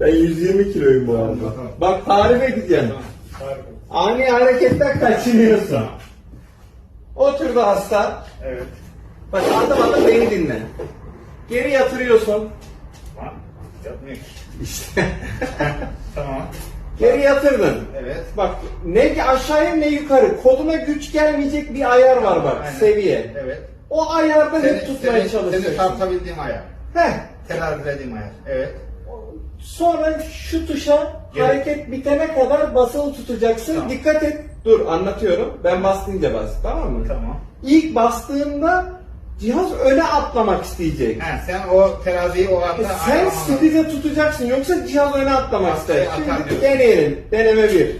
Ben 120 kiloyum bu arada. Bak tarif edeceğim. Ani hareketten kaçınıyorsun. Tamam. Oturdu hasta. Evet. Bak adım adım beni dinle. Geri yatırıyorsun. Tamam. Yapmıyor ki. İşte. Tamam. Geri yatırdın. Evet. Bak ne aşağıya ne yukarı. Koluna güç gelmeyecek bir ayar var bak. Aynen. Seviye. Evet. O ayarda Seni, hep tutmaya seni, çalışıyorsun. seni tartabildiğim ayar. Heh. Terazilediğim ayar. Evet. Sonra şu tuşa Evet. hareket bitene kadar basılı tutacaksın. Tamam. Dikkat et. Dur anlatıyorum. Ben bastığınca bas. Tamam mı? Tamam. İlk bastığında cihaz öne atlamak isteyecek. He, sen o teraziyi o E anda sen ayarlaman sıkıca tutacaksın yoksa cihaz öne atlamak Aslında ister. atar Şimdi diyorsun. deneyelim. Deneme bir.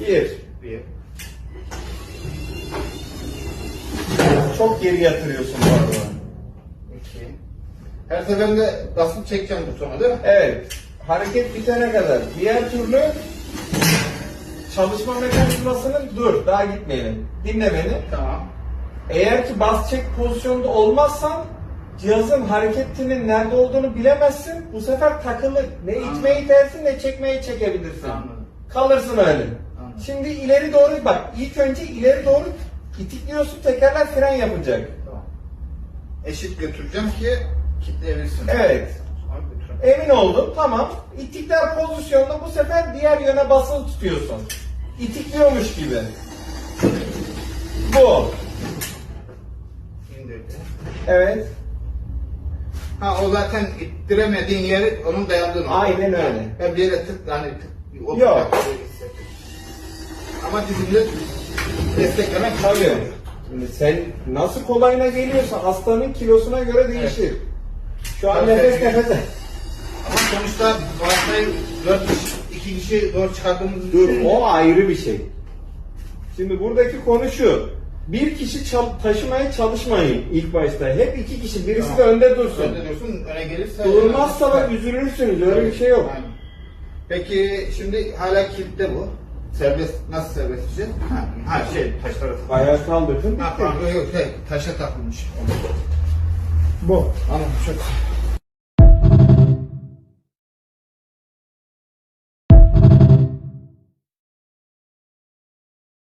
Bir. Bir. Çok geri yatırıyorsun bu arada. İki. Her seferinde basıp çekeceğim butona değil mi? Evet. Hareket bitene kadar. Diğer türlü çalışma mekanizmasının dur daha gitmeyelim. Dinle beni. Tamam. Eğer ki bas çek pozisyonda olmazsan cihazın hareketinin nerede olduğunu bilemezsin. Bu sefer takılı ne itmeyi itersin ne çekmeyi çekebilirsin. Anladım. Kalırsın öyle. Anladım. Şimdi ileri doğru bak ilk önce ileri doğru itikliyorsun tekerler fren yapacak. Tamam. Eşit götüreceğim ki kitleyebilsin. Evet. Emin oldun tamam. İtikler pozisyonda bu sefer diğer yöne basılı tutuyorsun. İtikliyormuş gibi. Bu. İndirdi. Evet. Ha o zaten ittiremediğin yeri onun dayandığı nokta. Aynen öyle. Ben bir yere tık hani tık Yok. Ama dizimde desteklemek Tabii. Şimdi sen nasıl kolayına geliyorsa hastanın kilosuna göre değişir. Şu an Tabii. nefes nefese. Ama sonuçta varsayım 4 kişi, 2 kişi zor çıkardığımızı Dur o ayrı bir şey. Şimdi buradaki konu şu. Bir kişi çal- taşımaya çalışmayın ilk başta. Hep iki kişi. Birisi de Tamam. önde dursun. Önde dursun, öne gelirse... Durmazsa da üzülürsünüz. Öyle bir şey yok. Aynen. Peki şimdi hala kilitte bu. Serbest, nasıl serbest şey? Ha, ha şey, taşlara takılmış. Ayağa kaldırdın. Ha, pardon, yok, şey, taşa takılmış. Bu. Anladım, çok.